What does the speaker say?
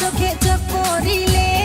চোখে চোখ পড়িলে